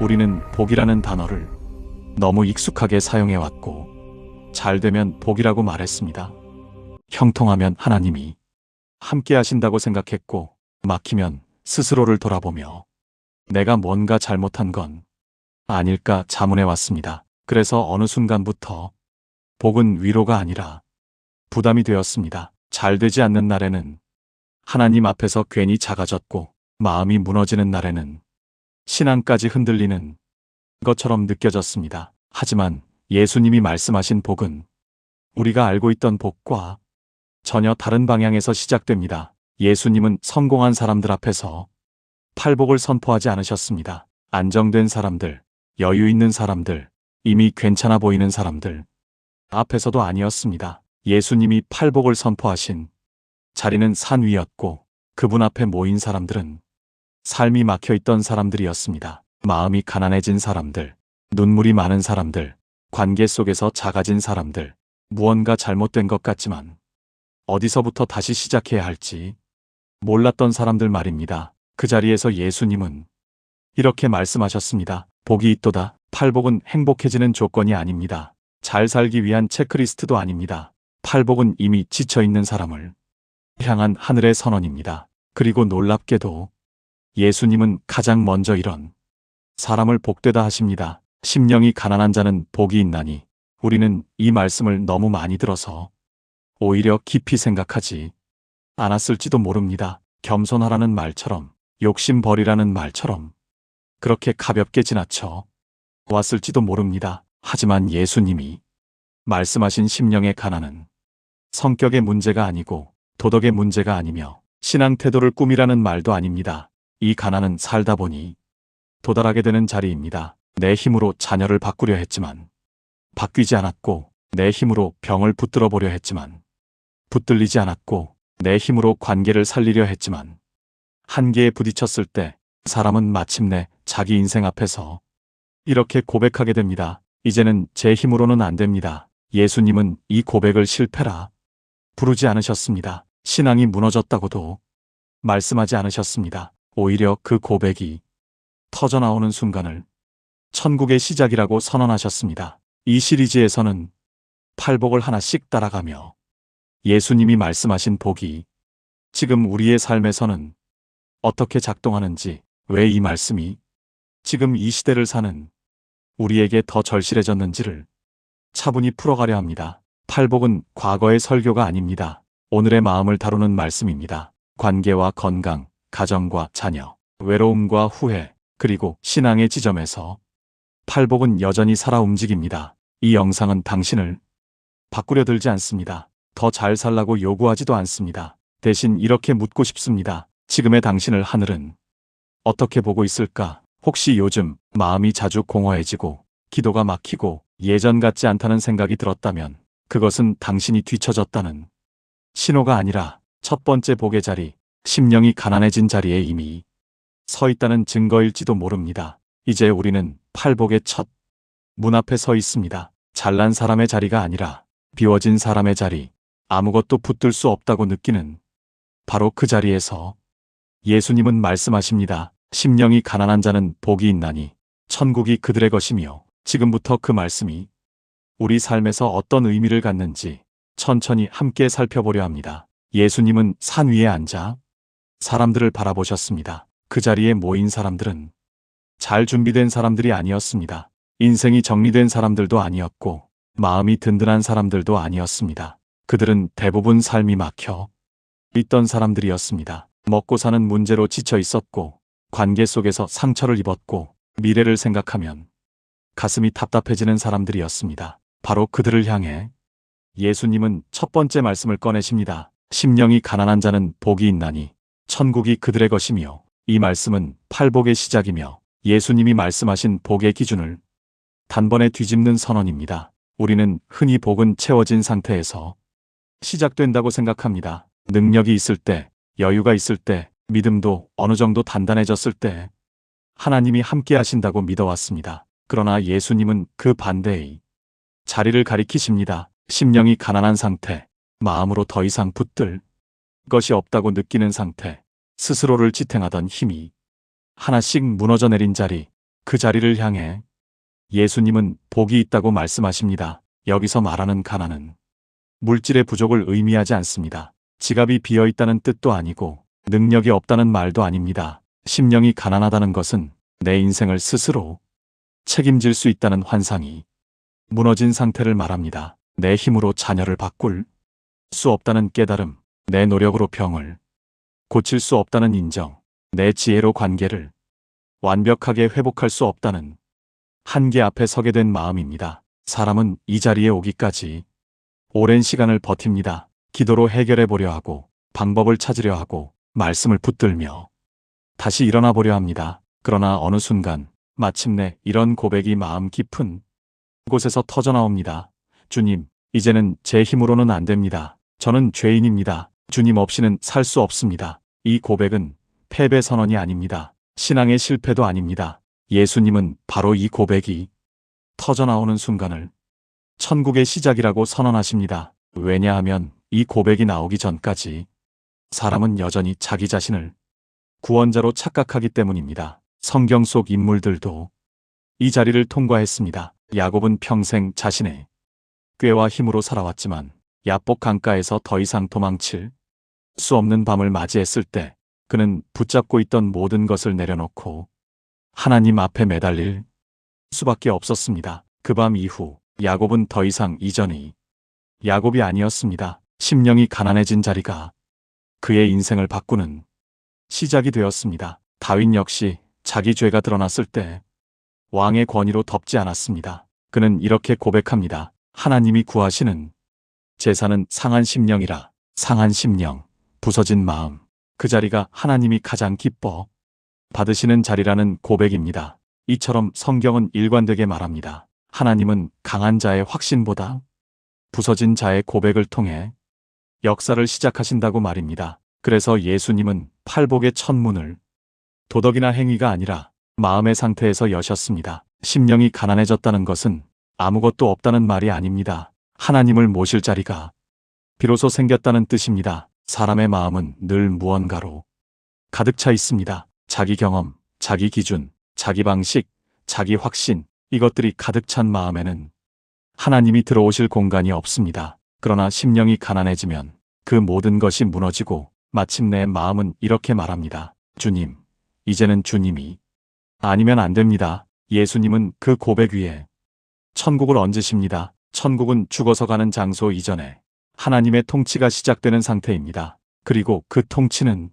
우리는 복이라는 단어를 너무 익숙하게 사용해왔고, 잘 되면 복이라고 말했습니다. 형통하면 하나님이 함께 하신다고 생각했고, 막히면 스스로를 돌아보며 내가 뭔가 잘못한 건 아닐까 자문해 왔습니다. 그래서 어느 순간부터 복은 위로가 아니라 부담이 되었습니다. 잘 되지 않는 날에는 하나님 앞에서 괜히 작아졌고 마음이 무너지는 날에는 신앙까지 흔들리는 것처럼 느껴졌습니다. 하지만 예수님이 말씀하신 복은 우리가 알고 있던 복과 전혀 다른 방향에서 시작됩니다. 예수님은 성공한 사람들 앞에서 팔복을 선포하지 않으셨습니다. 안정된 사람들, 여유 있는 사람들, 이미 괜찮아 보이는 사람들 앞에서도 아니었습니다. 예수님이 팔복을 선포하신 자리는 산 위였고 그분 앞에 모인 사람들은 삶이 막혀 있던 사람들이었습니다. 마음이 가난해진 사람들, 눈물이 많은 사람들, 관계 속에서 작아진 사람들, 무언가 잘못된 것 같지만 어디서부터 다시 시작해야 할지 몰랐던 사람들 말입니다. 그 자리에서 예수님은 이렇게 말씀하셨습니다. 복이 있도다. 팔복은 행복해지는 조건이 아닙니다. 잘 살기 위한 체크리스트도 아닙니다. 팔복은 이미 지쳐있는 사람을 향한 하늘의 선언입니다. 그리고 놀랍게도 예수님은 가장 먼저 이런 사람을 복되다 하십니다. 심령이 가난한 자는 복이 있나니 우리는 이 말씀을 너무 많이 들어서 오히려 깊이 생각하지 않았을지도 모릅니다. 겸손하라는 말처럼 욕심 버리라는 말처럼 그렇게 가볍게 지나쳐 왔을지도 모릅니다. 하지만 예수님이 말씀하신 심령의 가난은 성격의 문제가 아니고 도덕의 문제가 아니며 신앙 태도를 꾸미라는 말도 아닙니다. 이 가난은 살다 보니 도달하게 되는 자리입니다. 내 힘으로 자녀를 바꾸려 했지만 바뀌지 않았고 내 힘으로 병을 붙들어 보려 했지만 붙들리지 않았고 내 힘으로 관계를 살리려 했지만 한계에 부딪혔을 때 사람은 마침내 자기 인생 앞에서 이렇게 고백하게 됩니다. 이제는 제 힘으로는 안 됩니다. 예수님은 이 고백을 실패라 부르지 않으셨습니다. 신앙이 무너졌다고도 말씀하지 않으셨습니다. 오히려 그 고백이 터져나오는 순간을 천국의 시작이라고 선언하셨습니다. 이 시리즈에서는 팔복을 하나씩 따라가며 예수님이 말씀하신 복이 지금 우리의 삶에서는 어떻게 작동하는지, 왜 이 말씀이 지금 이 시대를 사는 우리에게 더 절실해졌는지를 차분히 풀어가려 합니다. 팔복은 과거의 설교가 아닙니다. 오늘의 마음을 다루는 말씀입니다. 관계와 건강, 가정과 자녀, 외로움과 후회, 그리고 신앙의 지점에서 팔복은 여전히 살아 움직입니다. 이 영상은 당신을 바꾸려 들지 않습니다. 더 잘 살라고 요구하지도 않습니다. 대신 이렇게 묻고 싶습니다. 지금의 당신을 하늘은 어떻게 보고 있을까? 혹시 요즘 마음이 자주 공허해지고 기도가 막히고 예전 같지 않다는 생각이 들었다면 그것은 당신이 뒤처졌다는 신호가 아니라 첫 번째 복의 자리, 심령이 가난해진 자리에 이미 서 있다는 증거일지도 모릅니다. 이제 우리는 팔복의 첫 문 앞에 서 있습니다. 잘난 사람의 자리가 아니라 비워진 사람의 자리, 아무것도 붙들 수 없다고 느끼는 바로 그 자리에서 예수님은 말씀하십니다. 심령이 가난한 자는 복이 있나니 천국이 그들의 것이며 지금부터 그 말씀이 우리 삶에서 어떤 의미를 갖는지 천천히 함께 살펴보려 합니다. 예수님은 산 위에 앉아 사람들을 바라보셨습니다. 그 자리에 모인 사람들은 잘 준비된 사람들이 아니었습니다. 인생이 정리된 사람들도 아니었고 마음이 든든한 사람들도 아니었습니다. 그들은 대부분 삶이 막혀 있던 사람들이었습니다. 먹고 사는 문제로 지쳐 있었고 관계 속에서 상처를 입었고 미래를 생각하면 가슴이 답답해지는 사람들이었습니다. 바로 그들을 향해 예수님은 첫 번째 말씀을 꺼내십니다. 심령이 가난한 자는 복이 있나니 천국이 그들의 것이며 이 말씀은 팔복의 시작이며 예수님이 말씀하신 복의 기준을 단번에 뒤집는 선언입니다. 우리는 흔히 복은 채워진 상태에서 시작된다고 생각합니다. 능력이 있을 때, 여유가 있을 때, 믿음도 어느 정도 단단해졌을 때 하나님이 함께 하신다고 믿어왔습니다. 그러나 예수님은 그 반대의 자리를 가리키십니다. 심령이 가난한 상태, 마음으로 더 이상 붙들 것이 없다고 느끼는 상태, 스스로를 지탱하던 힘이 하나씩 무너져 내린 자리, 그 자리를 향해 예수님은 복이 있다고 말씀하십니다. 여기서 말하는 가난은 물질의 부족을 의미하지 않습니다. 지갑이 비어 있다는 뜻도 아니고 능력이 없다는 말도 아닙니다. 심령이 가난하다는 것은 내 인생을 스스로 책임질 수 있다는 환상이 무너진 상태를 말합니다. 내 힘으로 자녀를 바꿀 수 없다는 깨달음, 내 노력으로 병을 고칠 수 없다는 인정, 내 지혜로 관계를 완벽하게 회복할 수 없다는 한계 앞에 서게 된 마음입니다. 사람은 이 자리에 오기까지 오랜 시간을 버팁니다. 기도로 해결해 보려 하고 방법을 찾으려 하고 말씀을 붙들며 다시 일어나 보려 합니다. 그러나 어느 순간 마침내 이런 고백이 마음 깊은 곳에서 터져 나옵니다. 주님, 이제는 제 힘으로는 안 됩니다. 저는 죄인입니다. 주님 없이는 살 수 없습니다. 이 고백은 패배 선언이 아닙니다. 신앙의 실패도 아닙니다. 예수님은 바로 이 고백이 터져 나오는 순간을 천국의 시작이라고 선언하십니다. 왜냐하면 이 고백이 나오기 전까지 사람은 여전히 자기 자신을 구원자로 착각하기 때문입니다. 성경 속 인물들도 이 자리를 통과했습니다. 야곱은 평생 자신의 꾀와 힘으로 살아왔지만 야복 강가에서 더 이상 도망칠 수 없는 밤을 맞이했을 때 그는 붙잡고 있던 모든 것을 내려놓고 하나님 앞에 매달릴 수밖에 없었습니다. 그 밤 이후 야곱은 더 이상 이전의 야곱이 아니었습니다. 심령이 가난해진 자리가 그의 인생을 바꾸는 시작이 되었습니다. 다윈 역시 자기 죄가 드러났을 때 왕의 권위로 덮지 않았습니다. 그는 이렇게 고백합니다. 하나님이 구하시는 제사는 상한 심령이라 상한 심령, 부서진 마음. 그 자리가 하나님이 가장 기뻐 받으시는 자리라는 고백입니다. 이처럼 성경은 일관되게 말합니다. 하나님은 강한 자의 확신보다 부서진 자의 고백을 통해 역사를 시작하신다고 말입니다. 그래서 예수님은 팔복의 첫 문을 도덕이나 행위가 아니라 마음의 상태에서 여셨습니다. 심령이 가난해졌다는 것은 아무것도 없다는 말이 아닙니다. 하나님을 모실 자리가 비로소 생겼다는 뜻입니다. 사람의 마음은 늘 무언가로 가득 차 있습니다. 자기 경험, 자기 기준, 자기 방식, 자기 확신, 이것들이 가득 찬 마음에는 하나님이 들어오실 공간이 없습니다. 그러나 심령이 가난해지면 그 모든 것이 무너지고 마침내 마음은 이렇게 말합니다. 주님, 이제는 주님이 아니면 안 됩니다. 예수님은 그 고백 위에 천국을 얹으십니다. 천국은 죽어서 가는 장소 이전에 하나님의 통치가 시작되는 상태입니다. 그리고 그 통치는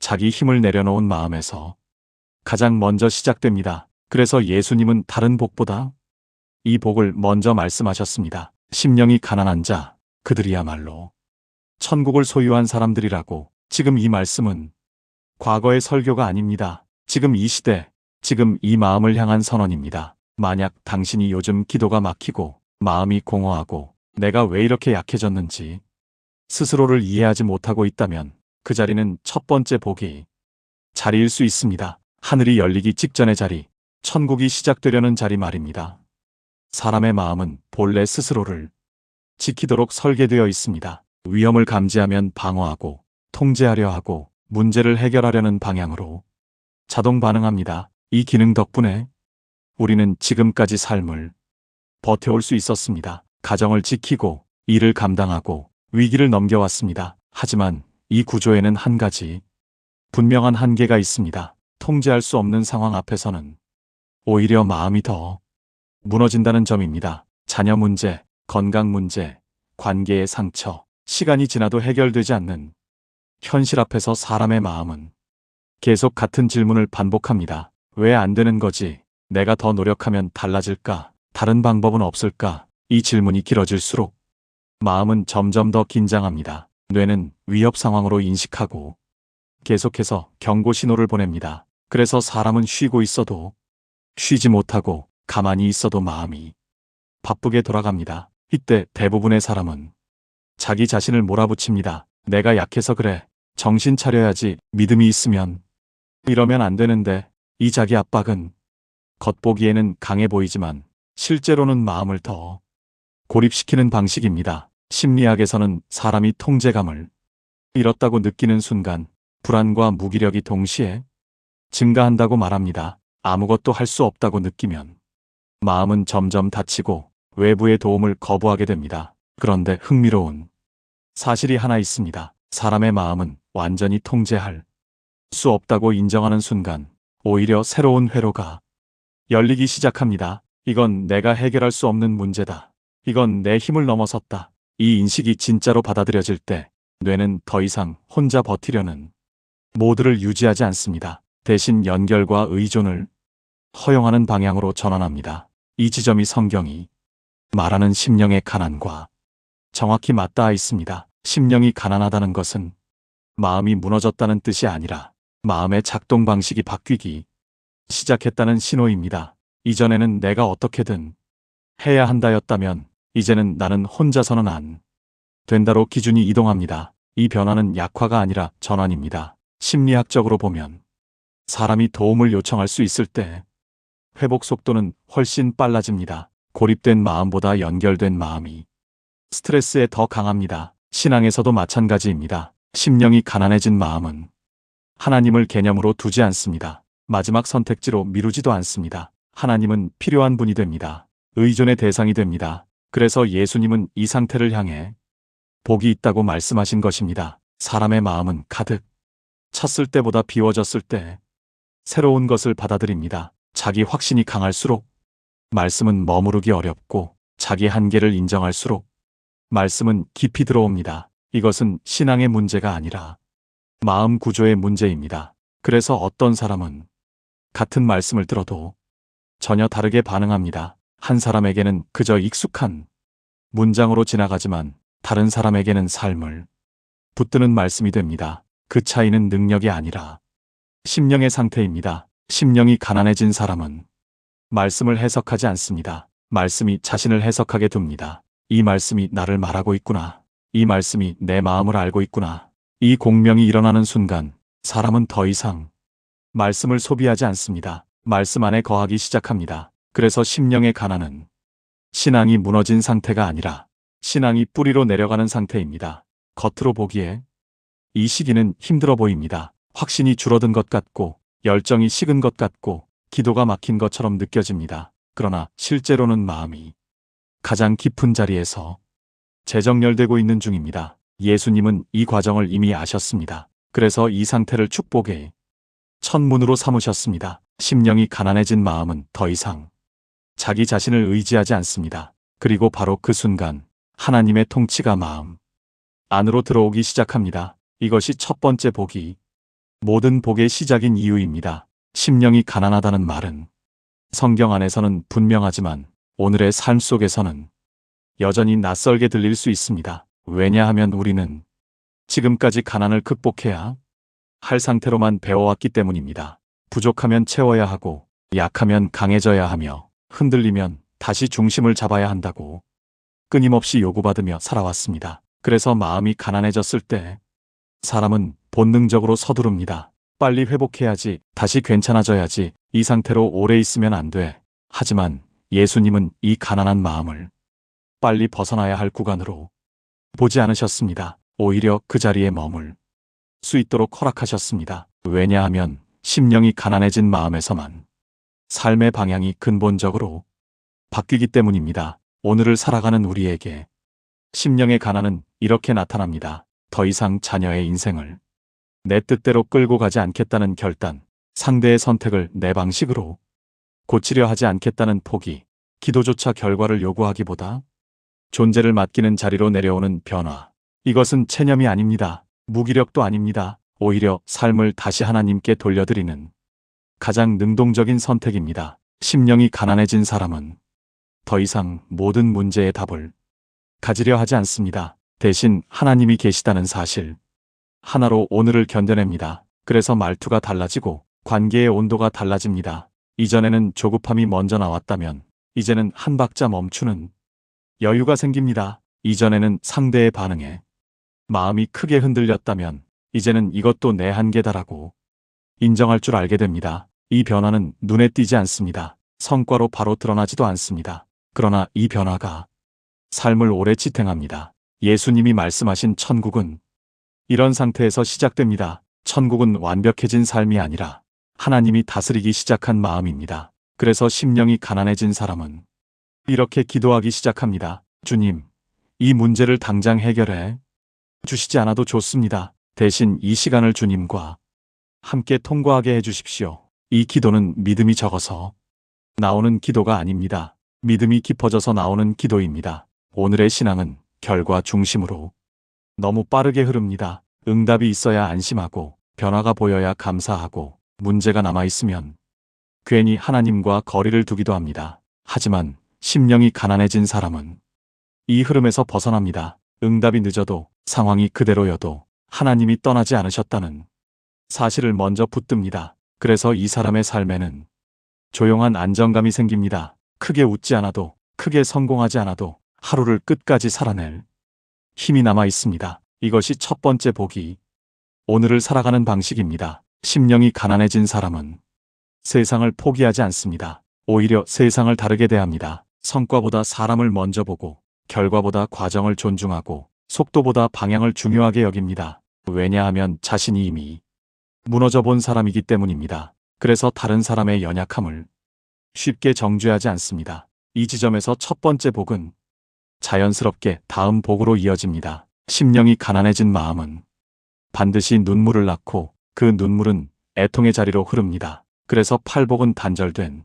자기 힘을 내려놓은 마음에서 가장 먼저 시작됩니다. 그래서 예수님은 다른 복보다 이 복을 먼저 말씀하셨습니다. 심령이 가난한 자, 그들이야말로 천국을 소유한 사람들이라고 지금 이 말씀은 과거의 설교가 아닙니다. 지금 이 시대, 지금 이 마음을 향한 선언입니다. 만약 당신이 요즘 기도가 막히고 마음이 공허하고 내가 왜 이렇게 약해졌는지 스스로를 이해하지 못하고 있다면 그 자리는 첫 번째 복이 자리일 수 있습니다. 하늘이 열리기 직전의 자리, 천국이 시작되려는 자리 말입니다. 사람의 마음은 본래 스스로를 지키도록 설계되어 있습니다. 위험을 감지하면 방어하고 통제하려 하고 문제를 해결하려는 방향으로 자동 반응합니다. 이 기능 덕분에 우리는 지금까지 삶을 버텨올 수 있었습니다. 가정을 지키고 일을 감당하고 위기를 넘겨왔습니다. 하지만 이 구조에는 한 가지 분명한 한계가 있습니다. 통제할 수 없는 상황 앞에서는 오히려 마음이 더 무너진다는 점입니다. 자녀 문제, 건강 문제, 관계의 상처, 시간이 지나도 해결되지 않는 현실 앞에서 사람의 마음은 계속 같은 질문을 반복합니다. 왜 안 되는 거지? 내가 더 노력하면 달라질까? 다른 방법은 없을까? 이 질문이 길어질수록 마음은 점점 더 긴장합니다. 뇌는 위협 상황으로 인식하고 계속해서 경고 신호를 보냅니다. 그래서 사람은 쉬고 있어도 쉬지 못하고 가만히 있어도 마음이 바쁘게 돌아갑니다. 이때 대부분의 사람은 자기 자신을 몰아붙입니다. 내가 약해서 그래. 정신 차려야지. 믿음이 있으면. 이러면 안 되는데. 이 자기 압박은 겉보기에는 강해 보이지만 실제로는 마음을 더 고립시키는 방식입니다. 심리학에서는 사람이 통제감을 잃었다고 느끼는 순간 불안과 무기력이 동시에 증가한다고 말합니다. 아무것도 할 수 없다고 느끼면 마음은 점점 다치고 외부의 도움을 거부하게 됩니다. 그런데 흥미로운 사실이 하나 있습니다. 사람의 마음은 완전히 통제할 수 없다고 인정하는 순간 오히려 새로운 회로가 열리기 시작합니다. 이건 내가 해결할 수 없는 문제다. 이건 내 힘을 넘어섰다. 이 인식이 진짜로 받아들여질 때 뇌는 더 이상 혼자 버티려는 모드를 유지하지 않습니다. 대신 연결과 의존을 허용하는 방향으로 전환합니다. 이 지점이 성경이 말하는 심령의 가난과 정확히 맞닿아 있습니다. 심령이 가난하다는 것은 마음이 무너졌다는 뜻이 아니라 마음의 작동 방식이 바뀌기 시작했다는 신호입니다. 이전에는 내가 어떻게든 해야 한다였다면 이제는 나는 혼자서는 안 된다로 기준이 이동합니다. 이 변화는 약화가 아니라 전환입니다. 심리학적으로 보면 사람이 도움을 요청할 수 있을 때 회복 속도는 훨씬 빨라집니다. 고립된 마음보다 연결된 마음이 스트레스에 더 강합니다. 신앙에서도 마찬가지입니다. 심령이 가난해진 마음은 하나님을 개념으로 두지 않습니다. 마지막 선택지로 미루지도 않습니다. 하나님은 필요한 분이 됩니다. 의존의 대상이 됩니다. 그래서 예수님은 이 상태를 향해 복이 있다고 말씀하신 것입니다. 사람의 마음은 가득 찼을 때보다 비워졌을 때 새로운 것을 받아들입니다. 자기 확신이 강할수록 말씀은 머무르기 어렵고 자기 한계를 인정할수록 말씀은 깊이 들어옵니다. 이것은 신앙의 문제가 아니라 마음 구조의 문제입니다. 그래서 어떤 사람은 같은 말씀을 들어도 전혀 다르게 반응합니다. 한 사람에게는 그저 익숙한 문장으로 지나가지만 다른 사람에게는 삶을 붙드는 말씀이 됩니다. 그 차이는 능력이 아니라 심령의 상태입니다. 심령이 가난해진 사람은 말씀을 해석하지 않습니다. 말씀이 자신을 해석하게 둡니다. 이 말씀이 나를 말하고 있구나. 이 말씀이 내 마음을 알고 있구나. 이 공명이 일어나는 순간 사람은 더 이상 말씀을 소비하지 않습니다. 말씀 안에 거하기 시작합니다. 그래서 심령의 가난은 신앙이 무너진 상태가 아니라 신앙이 뿌리로 내려가는 상태입니다. 겉으로 보기에 이 시기는 힘들어 보입니다. 확신이 줄어든 것 같고 열정이 식은 것 같고 기도가 막힌 것처럼 느껴집니다. 그러나 실제로는 마음이 가장 깊은 자리에서 재정렬되고 있는 중입니다. 예수님은 이 과정을 이미 아셨습니다. 그래서 이 상태를 축복의 천문으로 삼으셨습니다. 심령이 가난해진 마음은 더 이상 자기 자신을 의지하지 않습니다. 그리고 바로 그 순간 하나님의 통치가 마음 안으로 들어오기 시작합니다. 이것이 첫 번째 복이 모든 복의 시작인 이유입니다. 심령이 가난하다는 말은 성경 안에서는 분명하지만 오늘의 삶 속에서는 여전히 낯설게 들릴 수 있습니다. 왜냐하면 우리는 지금까지 가난을 극복해야 할 상태로만 배워왔기 때문입니다. 부족하면 채워야 하고 약하면 강해져야 하며 흔들리면 다시 중심을 잡아야 한다고 끊임없이 요구받으며 살아왔습니다. 그래서 마음이 가난해졌을 때 사람은 본능적으로 서두릅니다. 빨리 회복해야지, 다시 괜찮아져야지, 이 상태로 오래 있으면 안 돼. 하지만 예수님은 이 가난한 마음을 빨리 벗어나야 할 구간으로 보지 않으셨습니다. 오히려 그 자리에 머물 수 있도록 허락하셨습니다. 왜냐하면 심령이 가난해진 마음에서만 삶의 방향이 근본적으로 바뀌기 때문입니다. 오늘을 살아가는 우리에게 심령의 가난은 이렇게 나타납니다. 더 이상 자녀의 인생을 내 뜻대로 끌고 가지 않겠다는 결단, 상대의 선택을 내 방식으로 고치려 하지 않겠다는 포기, 기도조차 결과를 요구하기보다 존재를 맡기는 자리로 내려오는 변화. 이것은 체념이 아닙니다. 무기력도 아닙니다. 오히려 삶을 다시 하나님께 돌려드리는 가장 능동적인 선택입니다. 심령이 가난해진 사람은 더 이상 모든 문제의 답을 가지려 하지 않습니다. 대신 하나님이 계시다는 사실. 하나로 오늘을 견뎌냅니다. 그래서 말투가 달라지고 관계의 온도가 달라집니다. 이전에는 조급함이 먼저 나왔다면 이제는 한 박자 멈추는 여유가 생깁니다. 이전에는 상대의 반응에 마음이 크게 흔들렸다면 이제는 이것도 내 한계다라고 인정할 줄 알게 됩니다. 이 변화는 눈에 띄지 않습니다. 성과로 바로 드러나지도 않습니다. 그러나 이 변화가 삶을 오래 지탱합니다. 예수님이 말씀하신 천국은 이런 상태에서 시작됩니다. 천국은 완벽해진 삶이 아니라 하나님이 다스리기 시작한 마음입니다. 그래서 심령이 가난해진 사람은 이렇게 기도하기 시작합니다. 주님, 이 문제를 당장 해결해 주시지 않아도 좋습니다. 대신 이 시간을 주님과 함께 통과하게 해주십시오. 이 기도는 믿음이 적어서 나오는 기도가 아닙니다. 믿음이 깊어져서 나오는 기도입니다. 오늘의 신앙은 결과 중심으로 너무 빠르게 흐릅니다. 응답이 있어야 안심하고 변화가 보여야 감사하고 문제가 남아있으면 괜히 하나님과 거리를 두기도 합니다. 하지만 심령이 가난해진 사람은 이 흐름에서 벗어납니다. 응답이 늦어도 상황이 그대로여도 하나님이 떠나지 않으셨다는 사실을 먼저 붙듭니다. 그래서 이 사람의 삶에는 조용한 안정감이 생깁니다. 크게 웃지 않아도, 크게 성공하지 않아도 하루를 끝까지 살아낼 힘이 남아 있습니다. 이것이 첫 번째 복이 오늘을 살아가는 방식입니다. 심령이 가난해진 사람은 세상을 포기하지 않습니다. 오히려 세상을 다르게 대합니다. 성과보다 사람을 먼저 보고 결과보다 과정을 존중하고 속도보다 방향을 중요하게 여깁니다. 왜냐하면 자신이 이미 무너져 본 사람이기 때문입니다. 그래서 다른 사람의 연약함을 쉽게 정죄하지 않습니다. 이 지점에서 첫 번째 복은 자연스럽게 다음 복으로 이어집니다. 심령이 가난해진 마음은 반드시 눈물을 낳고 그 눈물은 애통의 자리로 흐릅니다. 그래서 팔복은 단절된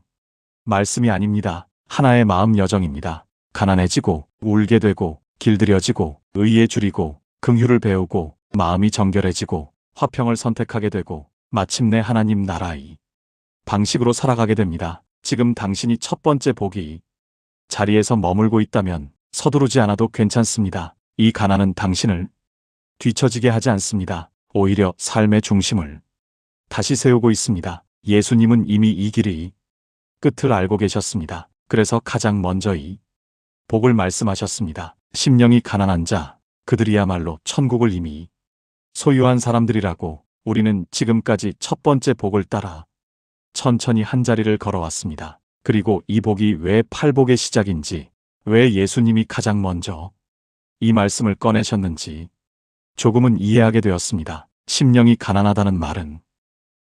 말씀이 아닙니다. 하나의 마음 여정입니다. 가난해지고 울게 되고 길들여지고 의에 줄이고 긍휼을 배우고 마음이 정결해지고 화평을 선택하게 되고 마침내 하나님 나라의 방식으로 살아가게 됩니다. 지금 당신이 첫 번째 복이 자리에서 머물고 있다면 서두르지 않아도 괜찮습니다. 이 가난은 당신을 뒤처지게 하지 않습니다. 오히려 삶의 중심을 다시 세우고 있습니다. 예수님은 이미 이 길이 끝을 알고 계셨습니다. 그래서 가장 먼저 이 복을 말씀하셨습니다. 심령이 가난한 자, 그들이야말로 천국을 이미 소유한 사람들이라고 우리는 지금까지 첫 번째 복을 따라 천천히 한 자리를 걸어왔습니다. 그리고 이 복이 왜 팔복의 시작인지, 왜 예수님이 가장 먼저 이 말씀을 꺼내셨는지 조금은 이해하게 되었습니다. 심령이 가난하다는 말은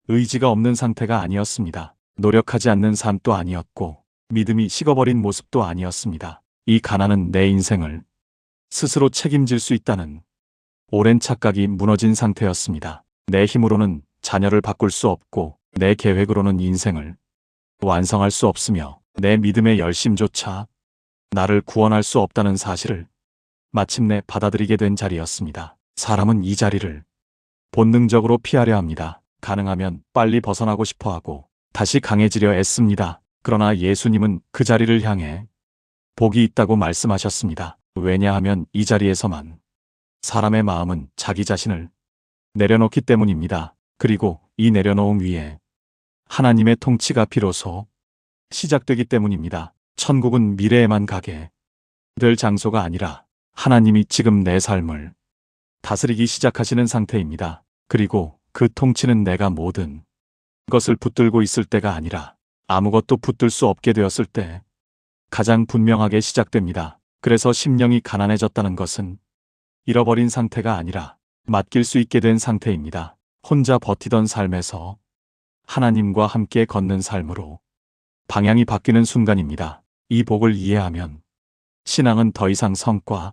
의지가 없는 상태가 아니었습니다. 노력하지 않는 삶도 아니었고 믿음이 식어버린 모습도 아니었습니다. 이 가난은 내 인생을 스스로 책임질 수 있다는 오랜 착각이 무너진 상태였습니다. 내 힘으로는 자녀를 바꿀 수 없고 내 계획으로는 인생을 완성할 수 없으며 내 믿음의 열심조차 나를 구원할 수 없다는 사실을 마침내 받아들이게 된 자리였습니다. 사람은 이 자리를 본능적으로 피하려 합니다. 가능하면 빨리 벗어나고 싶어 하고 다시 강해지려 애씁니다. 그러나 예수님은 그 자리를 향해 복이 있다고 말씀하셨습니다. 왜냐하면 이 자리에서만 사람의 마음은 자기 자신을 내려놓기 때문입니다. 그리고 이 내려놓음 위에 하나님의 통치가 비로소 시작되기 때문입니다. 천국은 미래에만 가게 될 장소가 아니라 하나님이 지금 내 삶을 다스리기 시작하시는 상태입니다. 그리고 그 통치는 내가 모든 것을 붙들고 있을 때가 아니라 아무것도 붙들 수 없게 되었을 때 가장 분명하게 시작됩니다. 그래서 심령이 가난해졌다는 것은 잃어버린 상태가 아니라 맡길 수 있게 된 상태입니다. 혼자 버티던 삶에서 하나님과 함께 걷는 삶으로 방향이 바뀌는 순간입니다. 이 복을 이해하면 신앙은 더 이상 성과,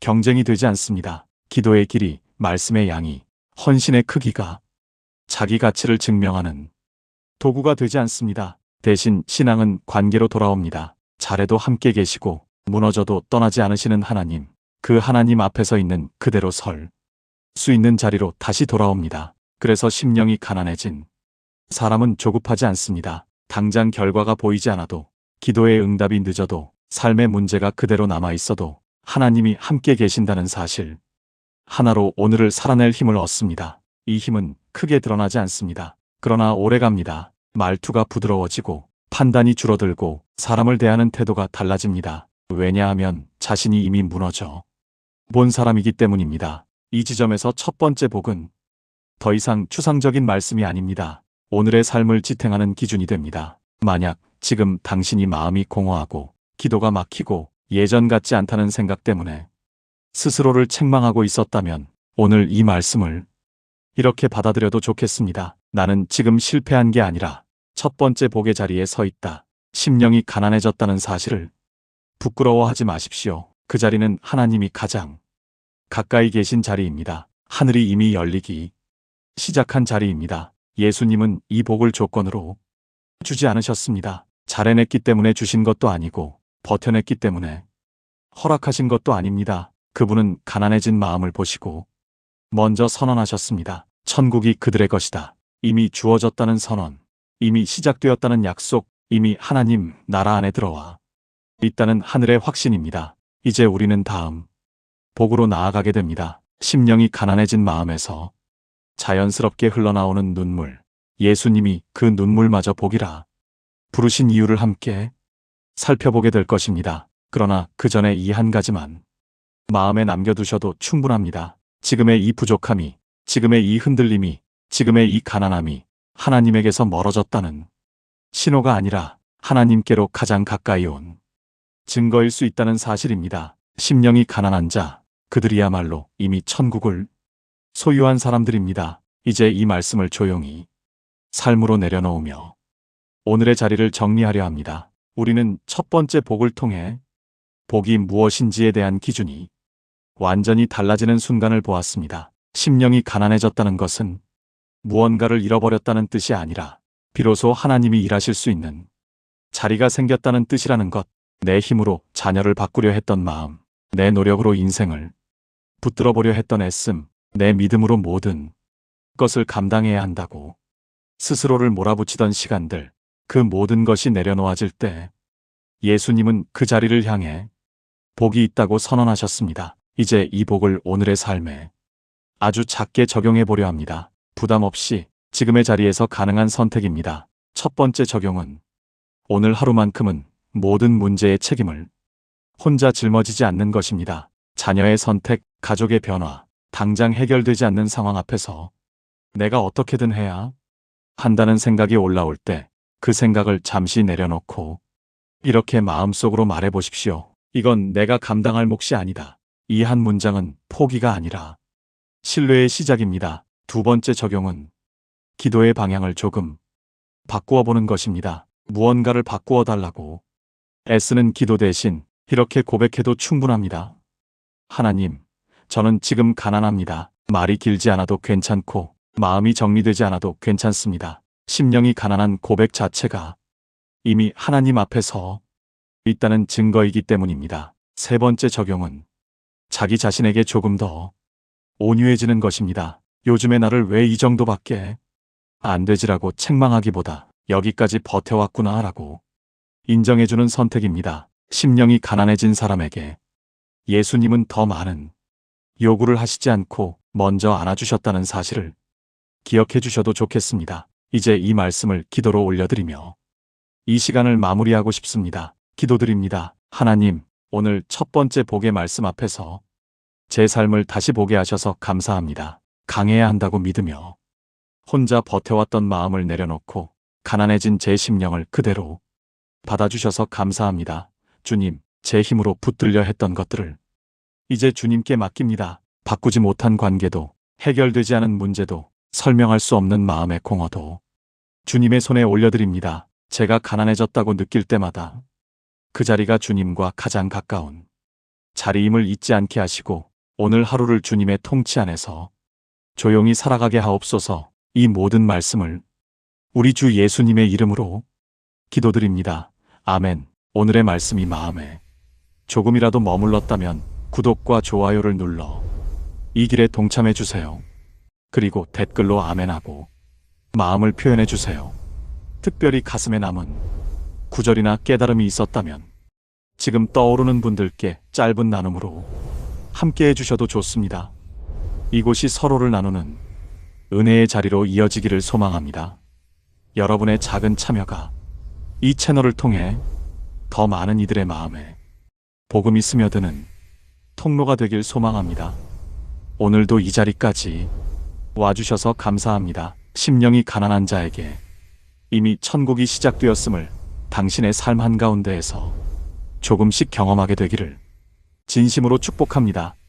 경쟁이 되지 않습니다. 기도의 길이, 말씀의 양이, 헌신의 크기가 자기 가치를 증명하는 도구가 되지 않습니다. 대신 신앙은 관계로 돌아옵니다. 잘해도 함께 계시고 무너져도 떠나지 않으시는 하나님, 그 하나님 앞에서 있는 그대로 설 수 있는 자리로 다시 돌아옵니다. 그래서 심령이 가난해진 사람은 조급하지 않습니다. 당장 결과가 보이지 않아도 기도의 응답이 늦어도 삶의 문제가 그대로 남아 있어도 하나님이 함께 계신다는 사실 하나로 오늘을 살아낼 힘을 얻습니다. 이 힘은 크게 드러나지 않습니다. 그러나 오래갑니다. 말투가 부드러워지고 판단이 줄어들고 사람을 대하는 태도가 달라집니다. 왜냐하면 자신이 이미 무너져 본 사람이기 때문입니다. 이 지점에서 첫 번째 복은 더 이상 추상적인 말씀이 아닙니다. 오늘의 삶을 지탱하는 기준이 됩니다. 만약 지금 당신이 마음이 공허하고 기도가 막히고 예전 같지 않다는 생각 때문에 스스로를 책망하고 있었다면 오늘 이 말씀을 이렇게 받아들여도 좋겠습니다. 나는 지금 실패한 게 아니라 첫 번째 복의 자리에 서 있다. 심령이 가난해졌다는 사실을 부끄러워하지 마십시오. 그 자리는 하나님이 가장 가까이 계신 자리입니다. 하늘이 이미 열리기 시작한 자리입니다. 예수님은 이 복을 조건으로 주지 않으셨습니다. 잘해냈기 때문에 주신 것도 아니고 버텨냈기 때문에 허락하신 것도 아닙니다. 그분은 가난해진 마음을 보시고 먼저 선언하셨습니다. 천국이 그들의 것이다. 이미 주어졌다는 선언, 이미 시작되었다는 약속, 이미 하나님 나라 안에 들어와 있다는 하늘의 확신입니다. 이제 우리는 다음 복으로 나아가게 됩니다. 심령이 가난해진 마음에서 자연스럽게 흘러나오는 눈물, 예수님이 그 눈물마저 복이라 부르신 이유를 함께 살펴보게 될 것입니다. 그러나 그 전에 이 한 가지만 마음에 남겨두셔도 충분합니다. 지금의 이 부족함이, 지금의 이 흔들림이, 지금의 이 가난함이 하나님에게서 멀어졌다는 신호가 아니라 하나님께로 가장 가까이 온 증거일 수 있다는 사실입니다. 심령이 가난한 자, 그들이야말로 이미 천국을 소유한 사람들입니다. 이제 이 말씀을 조용히 삶으로 내려놓으며 오늘의 자리를 정리하려 합니다. 우리는 첫 번째 복을 통해 복이 무엇인지에 대한 기준이 완전히 달라지는 순간을 보았습니다. 심령이 가난해졌다는 것은 무언가를 잃어버렸다는 뜻이 아니라 비로소 하나님이 일하실 수 있는 자리가 생겼다는 뜻이라는 것, 내 힘으로 자녀를 바꾸려 했던 마음, 내 노력으로 인생을 붙들어 보려 했던 애씀, 내 믿음으로 모든 것을 감당해야 한다고 스스로를 몰아붙이던 시간들, 그 모든 것이 내려놓아질 때 예수님은 그 자리를 향해 복이 있다고 선언하셨습니다. 이제 이 복을 오늘의 삶에 아주 작게 적용해 보려 합니다. 부담 없이 지금의 자리에서 가능한 선택입니다. 첫 번째 적용은 오늘 하루만큼은 모든 문제의 책임을 혼자 짊어지지 않는 것입니다. 자녀의 선택, 가족의 변화, 당장 해결되지 않는 상황 앞에서 내가 어떻게든 해야 한다는 생각이 올라올 때 그 생각을 잠시 내려놓고 이렇게 마음속으로 말해 보십시오. 이건 내가 감당할 몫이 아니다. 이 한 문장은 포기가 아니라 신뢰의 시작입니다. 두 번째 적용은 기도의 방향을 조금 바꾸어 보는 것입니다. 무언가를 바꾸어 달라고 애쓰는 기도 대신 이렇게 고백해도 충분합니다. 하나님, 저는 지금 가난합니다. 말이 길지 않아도 괜찮고 마음이 정리되지 않아도 괜찮습니다. 심령이 가난한 고백 자체가 이미 하나님 앞에서 있다는 증거이기 때문입니다. 세 번째 적용은 자기 자신에게 조금 더 온유해지는 것입니다. 요즘의 나를 왜 이 정도밖에 안 되지라고 책망하기보다 여기까지 버텨왔구나 라고 인정해주는 선택입니다. 심령이 가난해진 사람에게 예수님은 더 많은 요구를 하시지 않고 먼저 안아주셨다는 사실을 기억해 주셔도 좋겠습니다. 이제 이 말씀을 기도로 올려드리며 이 시간을 마무리하고 싶습니다. 기도드립니다. 하나님, 오늘 첫 번째 복의 말씀 앞에서 제 삶을 다시 보게 하셔서 감사합니다. 강해야 한다고 믿으며 혼자 버텨왔던 마음을 내려놓고 가난해진 제 심령을 그대로 받아주셔서 감사합니다. 주님, 제 힘으로 붙들려 했던 것들을 이제 주님께 맡깁니다. 바꾸지 못한 관계도 해결되지 않은 문제도 설명할 수 없는 마음의 공허도 주님의 손에 올려드립니다. 제가 가난해졌다고 느낄 때마다 그 자리가 주님과 가장 가까운 자리임을 잊지 않게 하시고 오늘 하루를 주님의 통치 안에서 조용히 살아가게 하옵소서 이 모든 말씀을 우리 주 예수님의 이름으로 기도드립니다. 아멘. 오늘의 말씀이 마음에 조금이라도 머물렀다면 구독과 좋아요를 눌러 이 길에 동참해 주세요. 그리고 댓글로 아멘하고 마음을 표현해 주세요. 특별히 가슴에 남은 구절이나 깨달음이 있었다면 지금 떠오르는 분들께 짧은 나눔으로 함께 해주셔도 좋습니다. 이곳이 서로를 나누는 은혜의 자리로 이어지기를 소망합니다. 여러분의 작은 참여가 이 채널을 통해 더 많은 이들의 마음에 복음이 스며드는 통로가 되길 소망합니다. 오늘도 이 자리까지 와주셔서 감사합니다. 심령이 가난한 자에게 이미 천국이 시작되었음을 당신의 삶 한가운데에서 조금씩 경험하게 되기를 진심으로 축복합니다.